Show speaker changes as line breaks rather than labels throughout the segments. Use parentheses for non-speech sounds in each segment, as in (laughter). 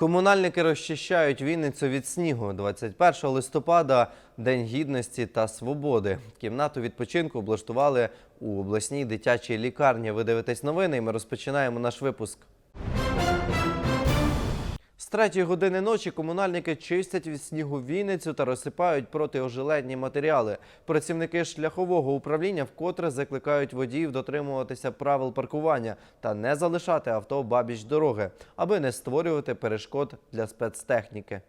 Комунальники розчищають Вінницю від снігу. 21 листопада – День гідності та свободи. Кімнату відпочинку облаштували у обласній дитячій лікарні. Ви дивитесь новини і ми розпочинаємо наш випуск. Третьої години ночі комунальники чистять від снігу Вінницю та розсипають протиожеледні матеріали. Працівники шляхового управління вкотре закликають водіїв дотримуватися правил паркування та не залишати авто бабіч дороги, аби не створювати перешкод для спецтехніки.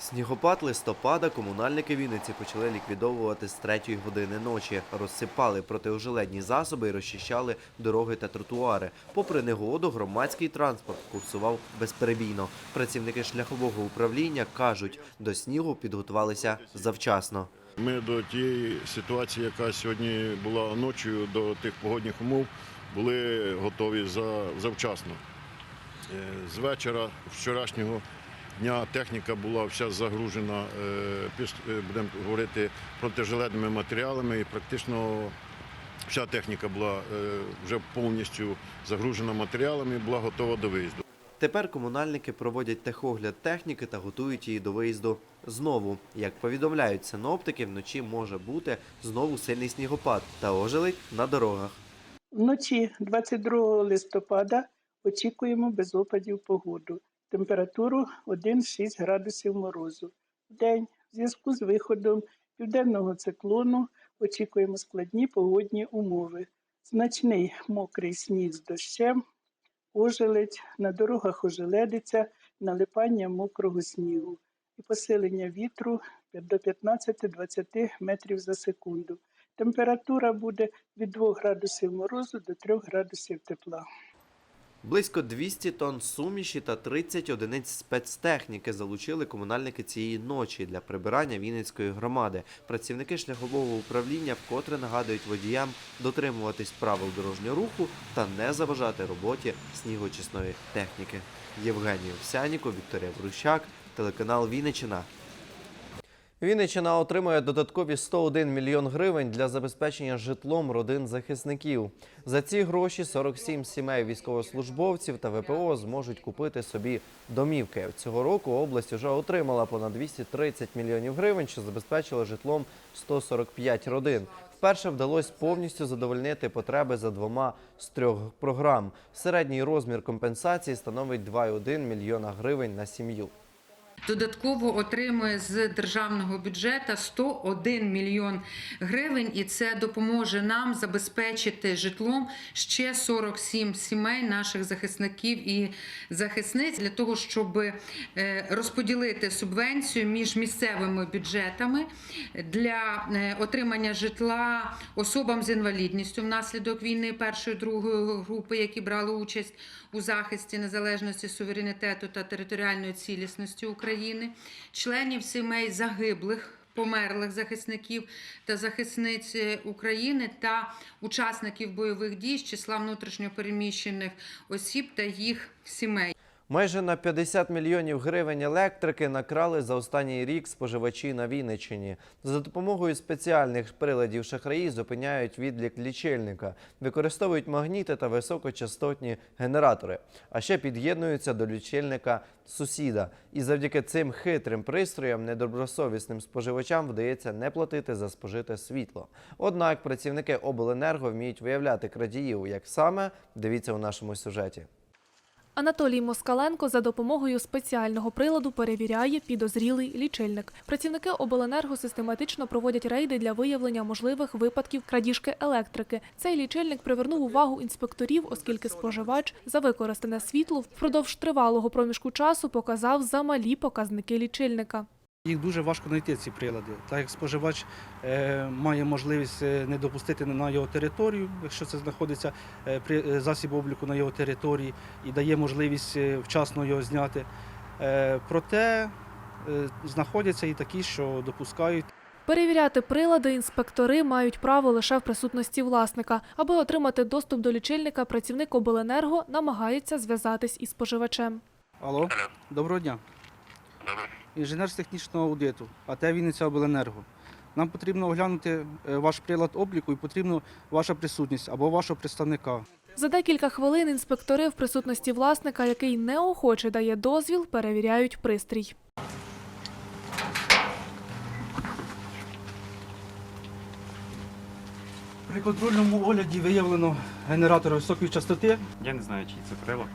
Снігопад листопада комунальники Вінниці почали ліквідовувати з третьої години ночі. Розсипали протиожеледні засоби і розчищали дороги та тротуари. Попри негоду, громадський транспорт курсував безперебійно. Працівники шляхового управління кажуть, до снігу підготувалися завчасно.
Ми до тієї ситуації, яка сьогодні була ночою, до тих погодних умов, були готові за, завчасно. Е, З вечора вчорашнього дня техніка була вся загружена, е, е, будемо говорити, протижилетними матеріалами і практично вся техніка була е, вже повністю загружена матеріалами і була готова до виїзду.
Тепер комунальники проводять техогляд техніки та готують її до виїзду знову. Як повідомляють синоптики, вночі може бути знову сильний снігопад та ожеледь на дорогах.
Вночі 22 листопада очікуємо без опадів погоду. Температуру 1-6 градусів морозу. Вдень в зв'язку з виходом південного циклону очікуємо складні погодні умови. Значний мокрий сніг з дощем, ожеледь, на дорогах ожеледиться, налипання мокрого снігу і посилення вітру до 15-20 метрів за секунду. Температура буде від 2 градусів морозу до 3 градусів тепла.
Близько 200 тонн суміші та 30 одиниць спецтехніки залучили комунальники цієї ночі для прибирання Вінницької громади. Працівники шляхового управління вкотре нагадують водіям дотримуватись правил дорожнього руху та не заважати роботі снігочисної техніки. Євгеній Овсяніко, Вікторія Брущак, телеканал Вінниччина. Вінниччина отримує додаткові 101 мільйон гривень для забезпечення житлом родин захисників. За ці гроші 47 сімей військовослужбовців та ВПО зможуть купити собі домівки. Цього року область вже отримала понад 230 мільйонів гривень, що забезпечило житлом 145 родин. Вперше вдалося повністю задовольнити потреби за двома з трьох програм. Середній розмір компенсації становить 2,1 мільйона гривень на сім'ю.
Додатково отримує з державного бюджету 101 мільйон гривень, і це допоможе нам забезпечити житлом ще 47 сімей наших захисників і захисниць для того, щоб е, розподілити субвенцію між місцевими бюджетами для е, отримання житла особам з інвалідністю внаслідок війни першої другої групи, які брали участь у захисті незалежності, суверенітету та територіальної цілісності України, членів сімей загиблих. Померлих захисників та захисниць е, України та учасників бойових дій з числа внутрішньопереміщених осіб та їх сімей.
Майже на 50 мільйонів гривень електрики накрали за останній рік споживачі на Вінниччині. За допомогою спеціальних приладів шахраї зупиняють відлік лічильника, використовують магніти та високочастотні генератори, а ще під'єднуються до лічильника сусіда. І завдяки цим хитрим пристроям недобросовісним споживачам вдається не платити за спожите світло. Однак працівники обленерго вміють виявляти крадіїв. Як саме дивіться у нашому сюжеті.
Анатолій Москаленко за допомогою спеціального приладу перевіряє підозрілий лічильник. Працівники обленерго систематично проводять рейди для виявлення можливих випадків крадіжки електрики. Цей лічильник привернув увагу інспекторів, оскільки споживач за використане світло впродовж тривалого проміжку часу показав замалі показники лічильника.
Їх дуже важко знайти ці прилади, так як споживач е, має можливість е, не допустити на його територію, якщо це знаходиться е, при засіб обліку на його території, і дає можливість вчасно його зняти. Проте знаходяться і такі, що допускають
Перевіряти прилади інспектори мають право лише в присутності власника. Аби отримати доступ до лічильника, працівник обленерго намагається зв'язатись із споживачем.
Алло, доброго дня. Інженер з технічного аудиту, АТ Вінниця Обленерго. Нам потрібно оглянути е, ваш прилад обліку і потрібна ваша присутність або вашого представника.
За декілька хвилин інспектори в присутності власника, який неохоче дає дозвіл, перевіряють пристрій.
При контрольному огляді виявлено генератор високої частоти.
Я не знаю, чий це прилад.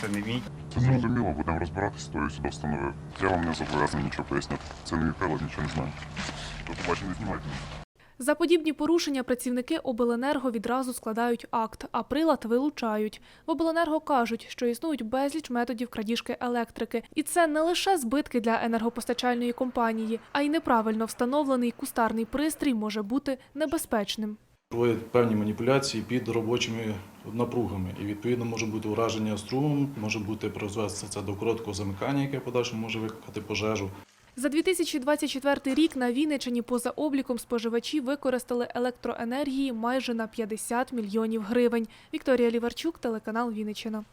Це не мій.
Це зрозуміло, будемо розбиратися, то я сюди встановив. Я вам не зобов'язаний нічого пояснити. Це не мій прилад, нічого не знаю. До побачення, не знімайте.
За подібні порушення працівники обленерго відразу складають акт, а прилад вилучають. В обленерго кажуть, що існують безліч методів крадіжки електрики, і це не лише збитки для енергопостачальної компанії, а й неправильно встановлений кустарний пристрій може бути небезпечним.
Проводять певні маніпуляції під робочими напругами. І відповідно може бути ураження струмом, може бути призвести це до короткого замикання, яке в подальшому може викликати пожежу.
За 2024 рік на Вінниччині поза обліком споживачі використали електроенергії майже на 50 мільйонів гривень. Вікторія Ліварчук, телеканал Вінниччина.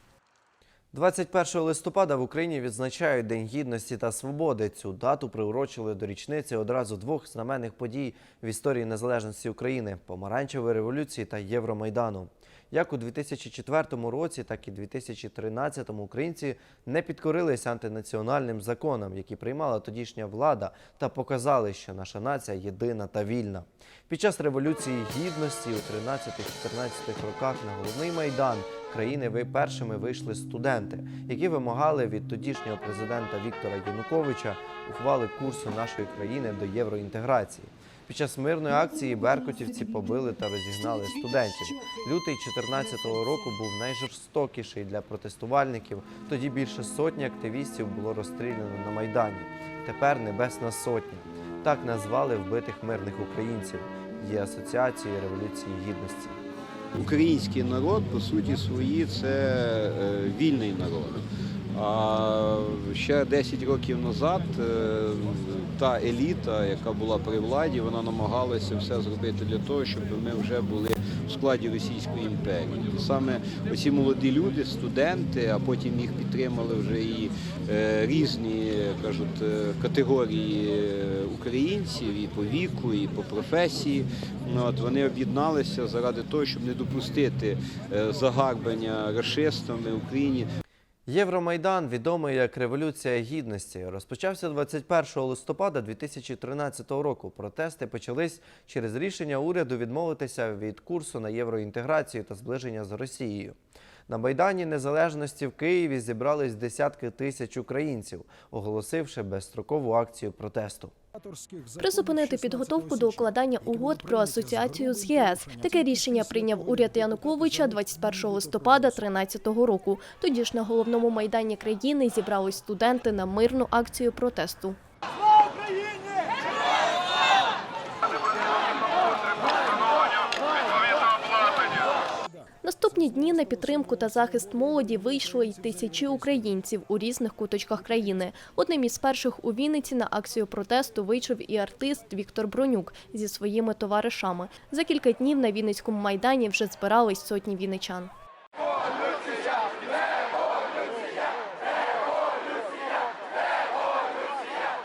21 листопада в Україні відзначають День гідності та свободи. Цю дату приурочили до річниці одразу двох знаменних подій в історії незалежності України помаранчевої революції та Євромайдану. Як у 2004 році, так і 2013 українці не підкорилися антинаціональним законам, які приймала тодішня влада, та показали, що наша нація єдина та вільна. Під час революції гідності у 13-14 роках на головний майдан країни ви першими вийшли студенти, які вимагали від тодішнього президента Віктора Януковича ухвали курсу нашої країни до євроінтеграції. Під час мирної акції беркутівці побили та розігнали студентів. Лютий 2014 року був найжорстокіший для протестувальників. Тоді більше сотні активістів було розстріляно на майдані. Тепер Небесна Сотня. Так назвали вбитих мирних українців. Є асоціацією революції гідності.
Український народ, по суті свої, це е, вільний народ. А ще 10 років назад е, та еліта, яка була при владі, вона намагалася все зробити для того, щоб ми вже були в складі Російської імперії. І саме оці молоді люди, студенти, а потім їх підтримали вже і е, різні кажуть, е, категорії е, українців і по віку, і по професії. Ну, От вони об'єдналися заради того, щоб не допустити загарбання расистами в Україні.
Євромайдан, відомий як Революція Гідності, розпочався 21 листопада 2013 року. Протести почались через рішення уряду відмовитися від курсу на євроінтеграцію та зближення з Росією. На Майдані Незалежності в Києві зібрались десятки тисяч українців, оголосивши безстрокову акцію протесту.
Призупинити підготовку до укладання угод про асоціацію з ЄС. Таке рішення прийняв уряд Януковича 21 листопада 2013 року. Тоді ж на головному майдані країни зібрались студенти на мирну акцію протесту. Наступні дні на підтримку та захист молоді вийшли й тисячі українців у різних куточках країни. Одним із перших у Вінниці на акцію протесту вийшов і артист Віктор Бронюк зі своїми товаришами. За кілька днів на Вінницькому майдані вже збирались сотні вінничан.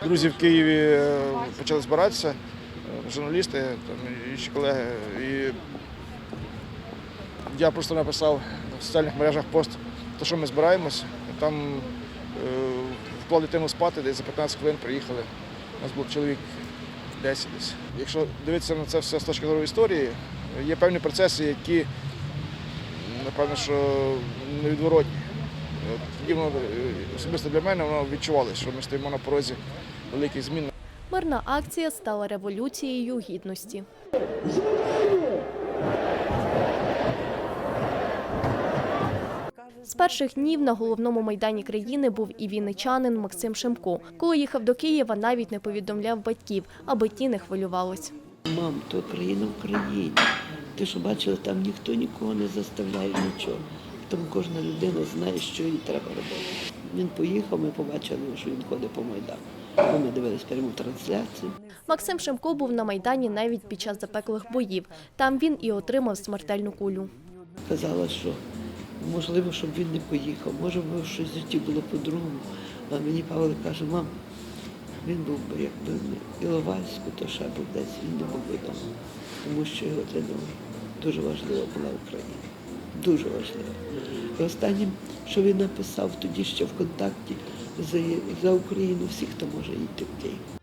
Друзі в Києві е, почали збиратися, е, журналісти, там, інші колеги. І я просто написав в соціальних мережах пост, то що ми збираємось. Там е, вклали дитину спати, десь за 15 хвилин приїхали. У нас був чоловік 10 десь. Якщо дивитися на це все з точки зору історії, є певні процеси, які, напевно, що невідворотні. Тоді воно е, особисто для мене воно відчувалося, що ми стоїмо на порозі великих змін.
Мирна акція стала революцією гідності. З перших днів на головному майдані країни був і вінничанин Максим Шемко. Коли їхав до Києва, навіть не повідомляв батьків, аби ті не хвилювались.
Мам, то країна в країні. Ти що бачила, там ніхто нікого не заставляє нічого. Тому кожна людина знає, що їй треба робити. Він поїхав, ми побачили, що він ходить по Майдану. Ми дивились пряму трансляцію.
Максим Шемко був на майдані навіть під час запеклих боїв. Там він і отримав смертельну кулю.
Казала, що можливо, щоб він не поїхав, може, щось в житті було по-другому. А мені Павло каже, мам, він був би якби в Іловайську, то ще був десь, він не був би вдома. Тому що його для нього дуже важлива була Україна. Дуже важливо. І останнім, що він написав тоді ще в контакті за, за Україну, всіх, хто може йти в Київ.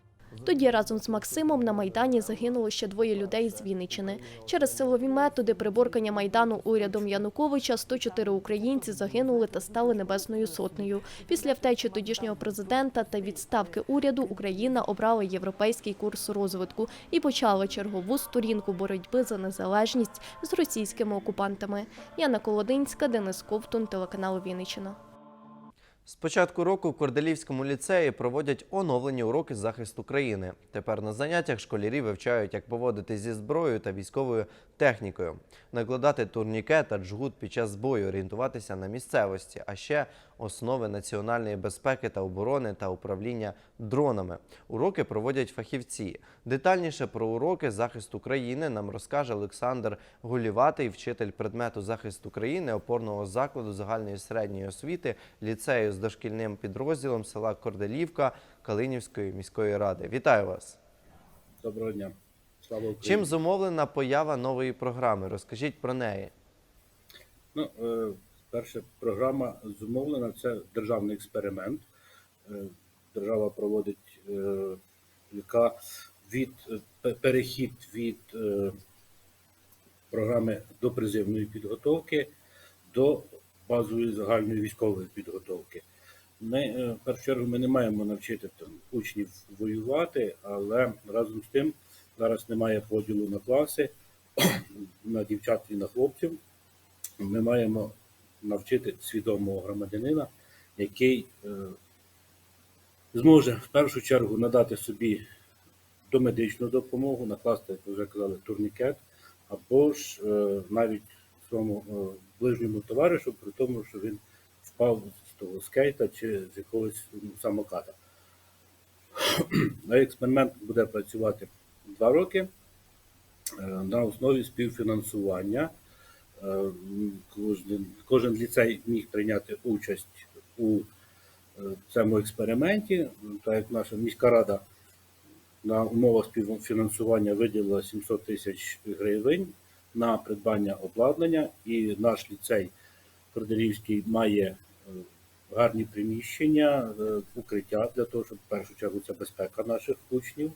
Тоді разом з Максимом на Майдані загинуло ще двоє людей з Вінниччини. Через силові методи приборкання Майдану урядом Януковича 104 українці загинули та стали Небесною Сотнею. Після втечі тодішнього президента та відставки уряду Україна обрала європейський курс розвитку і почала чергову сторінку боротьби за незалежність з російськими окупантами. Яна Колодинська, Денис Ковтун, телеканал Вінниччина.
З початку року в Корделівському ліцеї проводять оновлені уроки захисту країни. Тепер на заняттях школярі вивчають, як поводити зі зброєю та військовою технікою, накладати турнікет та джгут під час бою, орієнтуватися на місцевості, а ще основи національної безпеки та оборони та управління дронами. Уроки проводять фахівці. Детальніше про уроки захисту країни нам розкаже Олександр Гуліватий, вчитель предмету захисту країни опорного закладу загальної середньої освіти ліцею з дошкільним підрозділом села Корделівка Калинівської міської ради. Вітаю вас!
Доброго дня. Слава Україні.
Чим зумовлена поява нової програми? Розкажіть про неї.
Ну, е, перша програма зумовлена це державний експеримент. Е, держава проводить, е, яка від перехід від програми до призивної підготовки до базової загальної військової підготовки. Ми, в першу чергу, ми не маємо навчити там, учнів воювати, але разом з тим зараз немає поділу на класи, (clears throat) на дівчат і на хлопців. Ми маємо навчити свідомого громадянина, який е, зможе в першу чергу надати собі домедичну допомогу, накласти, як ви вже казали, турнікет, або ж е, навіть своєму е, ближньому товаришу, при тому, що він впав з того скейта чи з якогось ну, самоката. (clears throat) Експеримент буде працювати два роки е, на основі співфінансування. Е, Кожен, кожен ліцей міг прийняти участь у е, цьому експерименті, так як наша міська рада на умовах співфінансування виділила 700 тисяч гривень на придбання обладнання, і наш ліцей Корделівський має гарні приміщення, укриття для того, щоб в першу чергу це безпека наших учнів.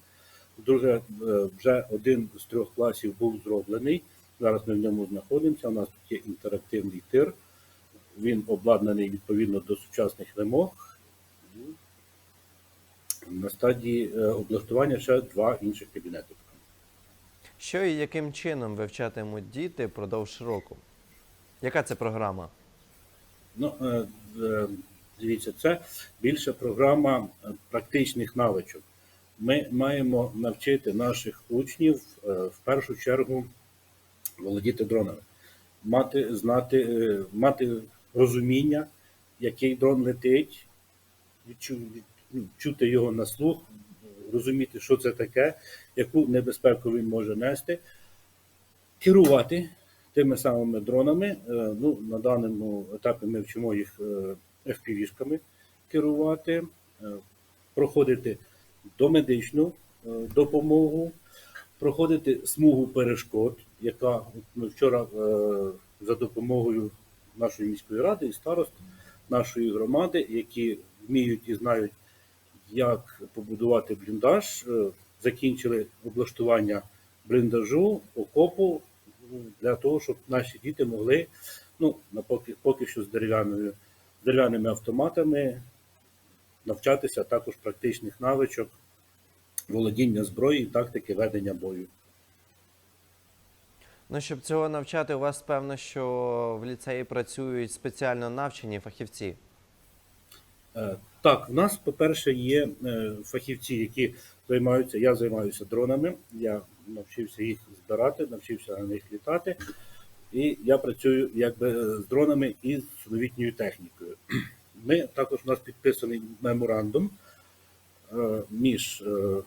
Друге, е, вже один з трьох класів був зроблений. Зараз ми в ньому знаходимося. У нас тут є інтерактивний тир. Він обладнаний відповідно до сучасних вимог. На стадії е, облаштування ще два інших кабінети.
Що і яким чином вивчатимуть діти впродовж року? Яка це програма?
Ну, е, дивіться, це більше програма практичних навичок. Ми маємо навчити наших учнів е, в першу чергу володіти дронами, мати, знати, е, мати розуміння, який дрон летить, ну, чути його на слух, розуміти, що це таке, яку небезпеку він може нести, керувати тими самими дронами. Е, Ну, на даному етапі ми вчимо їх е, FPV-шками керувати, проходити домедичну е, допомогу, проходити смугу перешкод, яка ми вчора е, за допомогою нашої міської ради і старост нашої громади, які вміють і знають, як побудувати бліндаж, е, закінчили облаштування бліндажу, окопу для того, щоб наші діти могли, ну, поки, поки що з дерев'яними автоматами навчатися також практичних навичок володіння зброї і тактики ведення бою.
Ну, щоб цього навчати, у вас певно, що в ліцеї працюють спеціально навчені фахівці.
Е, Так, в нас, по-перше, є е, фахівці, які займаються. Я займаюся дронами. Я навчився їх збирати, навчився на них літати. І я працюю якби з дронами і з новітньою технікою. Ми також у нас підписаний меморандум е, між е,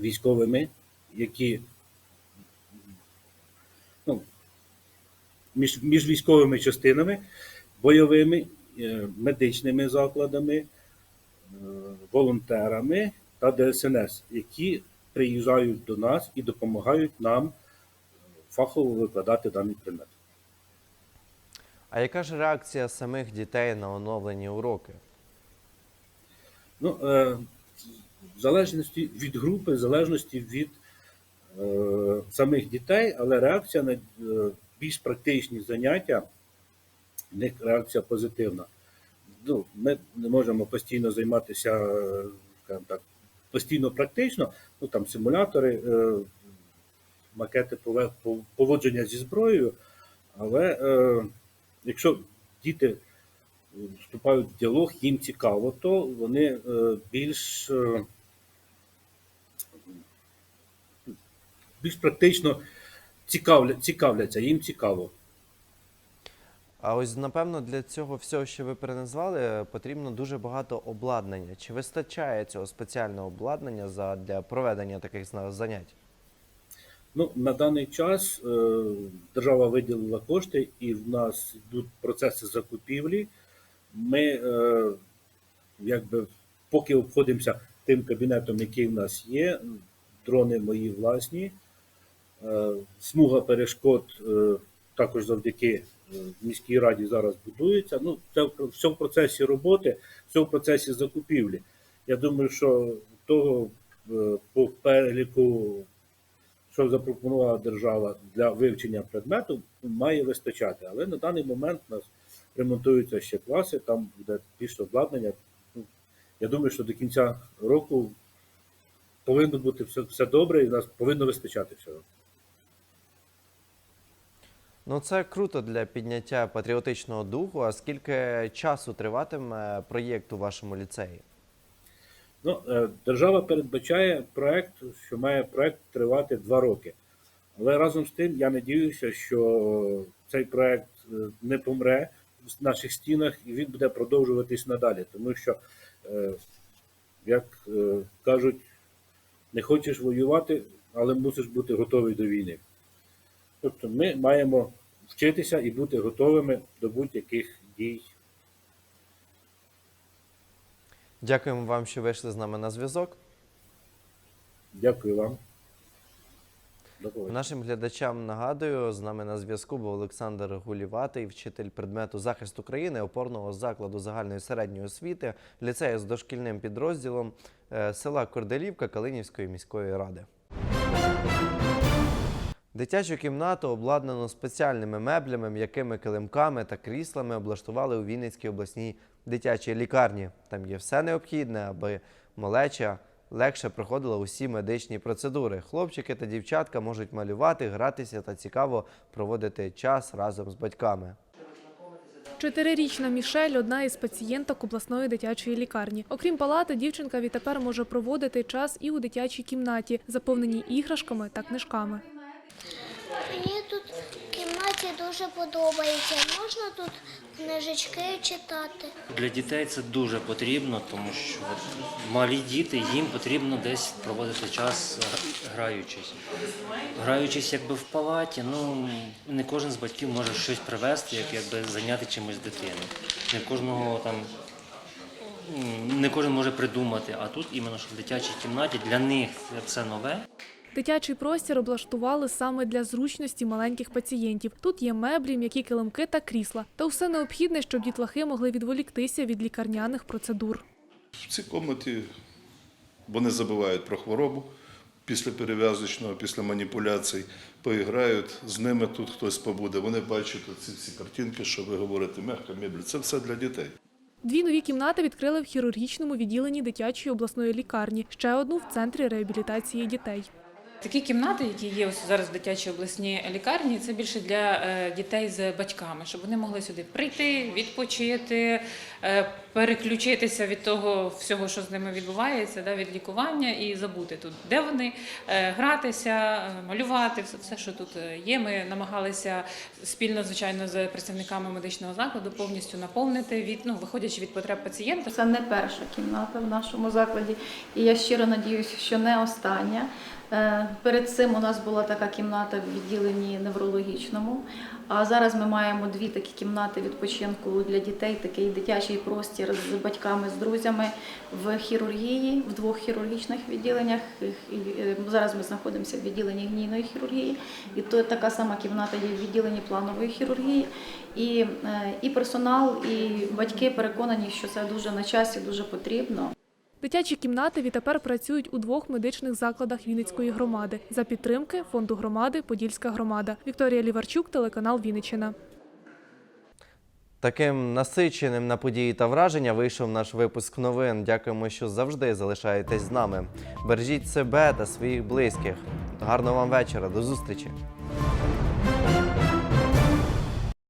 військовими, які ну, між, між військовими частинами, бойовими, е, медичними закладами, волонтерами та ДСНС, які приїжджають до нас і допомагають нам фахово викладати даний предмет.
А яка ж реакція самих дітей на оновлені уроки?
Ну, е, в залежності від групи, в залежності від е, самих дітей, але реакція на е, більш практичні заняття, в них реакція позитивна. Ну, ми не можемо постійно займатися, е, скажімо так, постійно практично, ну там симулятори, е, макети поводження зі зброєю, але е, якщо діти вступають в діалог, їм цікаво, то вони е, більш, е, більш практично цікавля, цікавляться, їм цікаво.
А ось напевно для цього всього, що ви переназвали, потрібно дуже багато обладнання. Чи вистачає цього спеціального обладнання для проведення таких занять?
Ну, на даний час е, держава виділила кошти, і в нас йдуть процеси закупівлі. Ми е, якби поки обходимося тим кабінетом, який в нас є, дрони мої власні, е, смуга перешкод також завдяки міській раді зараз будується. Ну, це все в процесі роботи, все в процесі закупівлі. Я думаю, що того по переліку що запропонувала держава для вивчення предмету, має вистачати. Але на даний момент у нас ремонтуються ще класи, там буде більше обладнання. Ну, Я думаю, що до кінця року повинно бути все, все добре і нас повинно вистачати всього.
Ну це круто для підняття патріотичного духу. А скільки часу триватиме проєкт у вашому ліцеї?
Ну, е, держава передбачає проект, що має проект тривати два роки. Але разом з тим я надіюся, що цей проект е, не помре в наших стінах і він буде продовжуватись надалі. Тому що, е, як кажуть, не хочеш воювати, але мусиш бути готовий до війни. Тобто ми маємо вчитися і бути готовими до будь-яких дій.
Дякуємо вам, що вийшли з нами на зв'язок.
Дякую вам.
Нашим глядачам нагадую, з нами на зв'язку був Олександр Гуліватий, вчитель предмету захист України опорного закладу загальної середньої освіти, ліцею з дошкільним підрозділом е, села Корделівка Калинівської міської ради. Дитячу кімнату обладнану спеціальними меблями, м'якими килимками та кріслами облаштували у Вінницькій обласній дитячій лікарні. Там є все необхідне, аби малеча легше проходила усі медичні процедури. Хлопчики та дівчатка можуть малювати, гратися та цікаво проводити час разом з батьками.
Чотирирічна Мішель одна із пацієнток обласної дитячої лікарні. Окрім палати, дівчинка відтепер може проводити час і у дитячій кімнаті, заповненій іграшками та книжками.
Мені тут в кімнаті дуже подобається. Можна тут книжечки читати.
Для дітей це дуже потрібно, тому що от малі діти їм потрібно десь проводити час е, граючись. Граючись якби в палаті, ну не кожен з батьків може щось привезти, як якби зайняти чимось дитину. Не кожного там не кожен може придумати. А тут іменно що в дитячій кімнаті для них це все нове.
Дитячий простір облаштували саме для зручності маленьких пацієнтів. Тут є меблі, м'які килимки та крісла. Та все необхідне, щоб дітлахи могли відволіктися від лікарняних процедур.
В цій кімнаті вони забувають про хворобу після перев'язочного, після маніпуляцій, поіграють, з ними тут хтось побуде. Вони бачать ці всі картинки, що ви говорите, м'яка мебель. Це все для дітей.
Дві нові кімнати відкрили в хірургічному відділенні дитячої обласної лікарні, ще одну в центрі реабілітації дітей.
Такі кімнати, які є ось зараз в дитячій обласній лікарні, це більше для е, дітей з батьками, щоб вони могли сюди прийти, відпочити, е, переключитися від того всього, що з ними відбувається, да, від лікування і забути тут, де вони, е, гратися, малювати, все, що тут є. Ми намагалися спільно, звичайно, з представниками медичного закладу повністю наповнити від ну, виходячи від потреб пацієнта.
Це не перша кімната в нашому закладі, і я щиро надіюся, що не остання. Е, Перед цим у нас була така кімната в відділенні неврологічному. А зараз ми маємо дві такі кімнати відпочинку для дітей, такий дитячий простір. з батьками, з друзями в хірургії, в двох хірургічних відділеннях. Е, Зараз ми знаходимося в відділенні гнійної хірургії, і то така сама кімната є в відділенні планової хірургії. І, е, і персонал, і батьки переконані, що це дуже на часі, дуже потрібно.
Дитячі кімнати відтепер працюють у двох медичних закладах Вінницької громади за підтримки фонду громади Подільська громада. Вікторія Ліварчук, телеканал Вінниччина.
Таким насиченим на події та враження вийшов наш випуск новин. Дякуємо, що завжди залишаєтесь з нами. Бережіть себе та своїх близьких. Гарного вам вечора. До зустрічі!